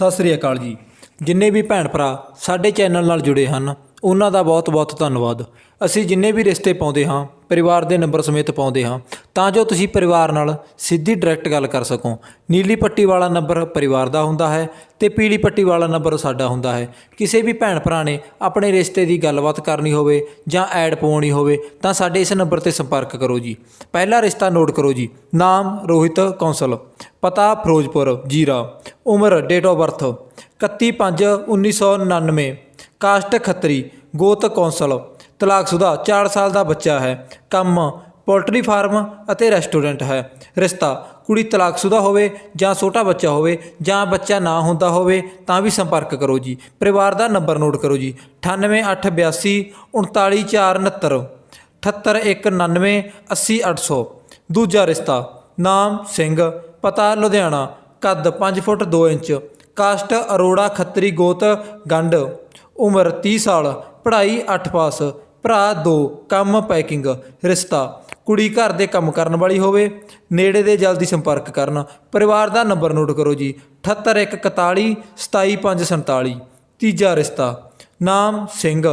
ਸਤਿ ਸ੍ਰੀ ਅਕਾਲ ਜੀ। ਜਿੰਨੇ ਵੀ ਭੈਣ ਭਰਾ ਸਾਡੇ ਚੈਨਲ ਨਾਲ ਜੁੜੇ ਹਨ, ਉਹਨਾਂ ਦਾ ਬਹੁਤ-ਬਹੁਤ ਧੰਨਵਾਦ। ਅਸੀਂ ਜਿੰਨੇ ਵੀ ਰਿਸ਼ਤੇ ਪਾਉਂਦੇ ਹਾਂ, ਪਰਿਵਾਰ ਦੇ ਨੰਬਰ ਸਮੇਤ ਪਾਉਂਦੇ ਹਾਂ ਤਾਂ ਜੋ ਤੁਸੀਂ ਪਰਿਵਾਰ ਨਾਲ ਸਿੱਧੀ ਡਾਇਰੈਕਟ ਗੱਲ ਕਰ ਸਕੋ। ਨੀਲੀ ਪੱਟੀ ਵਾਲਾ ਨੰਬਰ ਪਰਿਵਾਰ ਦਾ ਹੁੰਦਾ ਹੈ ਤੇ ਪੀਲੀ ਪੱਟੀ ਵਾਲਾ ਨੰਬਰ ਸਾਡਾ ਹੁੰਦਾ ਹੈ। ਕਿਸੇ ਵੀ ਭੈਣ ਭਰਾ ਨੇ ਆਪਣੇ ਰਿਸ਼ਤੇ ਦੀ ਗੱਲਬਾਤ ਕਰਨੀ ਹੋਵੇ ਜਾਂ ਐਡ ਪਾਉਣੀ ਹੋਵੇ, ਤਾਂ ਸਾਡੇ ਇਸ ਨੰਬਰ ਤੇ ਸੰਪਰਕ ਕਰੋ ਜੀ। ਪਹਿਲਾ ਰਿਸ਼ਤਾ ਨੋਟ ਕਰੋ ਜੀ। ਨਾਮ, ਰੋਹਿਤ ਕੌਂਸਲ। ਪਤਾ, ਫਿਰੋਜ਼ਪੁਰ, ਜੀਰਾ। ਉਮਰ date of birth 31/5/1999 caste Khatri, ਗੋਤ ਕੌਂਸਲ। ਤਲਾਕਸ਼ੁਦਾ 4 ਸਾਲ ਦਾ ਬੱਚਾ ਹੈ। ਕੰਮ ਪੋਲਟਰੀ ਫਾਰਮ ਅਤੇ ਰੈਸਟੋਰੈਂਟ ਹੈ। ਰਿਸ਼ਤਾ ਕੁੜੀ ਤਲਾਕਸ਼ੁਦਾ ਹੋਵੇ ਜਾਂ ਛੋਟਾ ਬੱਚਾ ਹੋਵੇ ਜਾਂ ਬੱਚਾ ਨਾ ਹੁੰਦਾ ਹੋਵੇ ਤਾਂ ਵੀ ਸੰਪਰਕ ਕਰੋ ਜੀ। ਪਰਿਵਾਰ ਦਾ ਨੰਬਰ ਨੋਟ ਕਰੋ ਜੀ। 9882 39469 78199 80800 ਦੂਜਾ ਰਿਸ਼ਤਾ, ਨਾਮ ਸਿੰਘ, ਪਤਾ ਲੁਧਿਆਣਾ, ਕੱਦ 5 foot 2 inch, caste Arora Khatri ਗੋਤ ਗੰਡ ਉਮਰ 30 ਸਾਲ, ਪੜ੍ਹਾਈ 8 ਪਾਸ, ਭਰਾ 2 ਕੰਮ ਪੈਕਿੰਗ। ਰਿਸ਼ਤਾ ਕੁੜੀ ਘਰ ਦੇ ਕੰਮ ਕਰਨ ਵਾਲੀ ਹੋਵੇ, ਨੇੜੇ ਦੇ ਜਲਦੀ ਸੰਪਰਕ ਕਰਨ। ਪਰਿਵਾਰ ਦਾ ਨੰਬਰ ਨੋਟ ਕਰੋ ਜੀ। 78141 27547 ਤੀਜਾ ਰਿਸ਼ਤਾ, ਨਾਮ ਸਿੰਘ।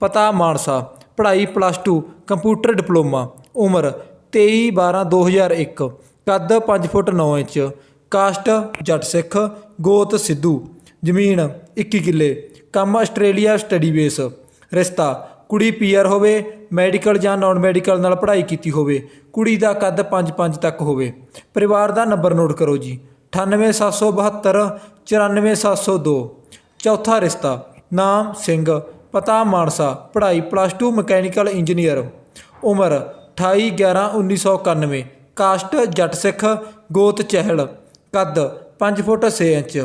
ਪਤਾ ਮਾਨਸਾ। ਪੜ੍ਹਾਈ ਪਲੱਸ 2 ਕੰਪਿਊਟਰ ਡਿਪਲੋਮਾ ਉਮਰ 23 12 2001 ਕੱਦ 5 ਫੁੱਟ 9 ਇੰਚ। ਕਾਸਟ ਜੱਟ ਸਿੱਖ, ਗੋਤ ਸਿੱਧੂ। ਜ਼ਮੀਨ 21 ਕਿੱਲੇ। ਕੰਮ ਆਸਟ੍ਰੇਲੀਆ ਸਟੱਡੀ ਬੇਸ ਰਿਸ਼ਤਾ ਕੁੜੀ ਪੀਆਰ ਹੋਵੇ, ਮੈਡੀਕਲ ਜਾਂ ਨਾਨ ਮੈਡੀਕਲ ਨਾਲ ਪੜ੍ਹਾਈ ਕੀਤੀ ਹੋਵੇ, ਕੁੜੀ ਦਾ ਕੱਦ 5-5 ਤੱਕ ਹੋਵੇ। ਪਰਿਵਾਰ ਦਾ ਨੰਬਰ ਨੋਟ ਕਰੋ ਜੀ। 98772 94702 ਚੌਥਾ ਰਿਸ਼ਤਾ, ਨਾਮ ਸਿੰਘ, ਪਤਾ ਮਾਨਸਾ, ਪੜ੍ਹਾਈ ਪਲੱਸ 2 ਮਕੈਨੀਕਲ ਇੰਜੀਨੀਅਰ ਉਮਰ 28 11 1991 ਕਾਸਟ ਜੱਟ ਸਿੱਖ ਗੋਤ ਚਹਿਲ। ਕੱਦ 5 ਫੁੱਟ 6 ਇੰਚ।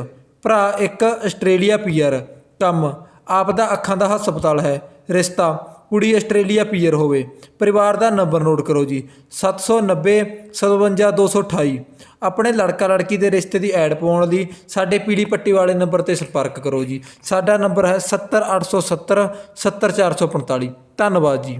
ਭਰਾ ਇੱਕ ਆਸਟ੍ਰੇਲੀਆ ਪੀਆਰ। ਕੰਮ ਆਪ ਦਾ ਅੱਖਾਂ ਦਾ ਹਸਪਤਾਲ ਹੈ। ਰਿਸ਼ਤਾ, ਕੁੜੀ ਆਸਟ੍ਰੇਲੀਆ ਪੀਅਰ ਹੋਵੇ। ਪਰਿਵਾਰ ਦਾ ਨੰਬਰ ਨੋਟ ਕਰੋ ਜੀ। 790 57 228 ਆਪਣੇ ਲੜਕਾ ਲੜਕੀ ਦੇ ਰਿਸ਼ਤੇ ਦੀ ਐਡ ਪਾਉਣ ਲਈ ਸਾਡੇ ਪੀੜੀ ਪੱਟੀ ਵਾਲੇ ਨੰਬਰ ਤੇ ਸੰਪਰਕ ਕਰੋ ਜੀ। ਸਾਡਾ ਨੰਬਰ ਹੈ 70870 70445 ਧੰਨਵਾਦ ਜੀ।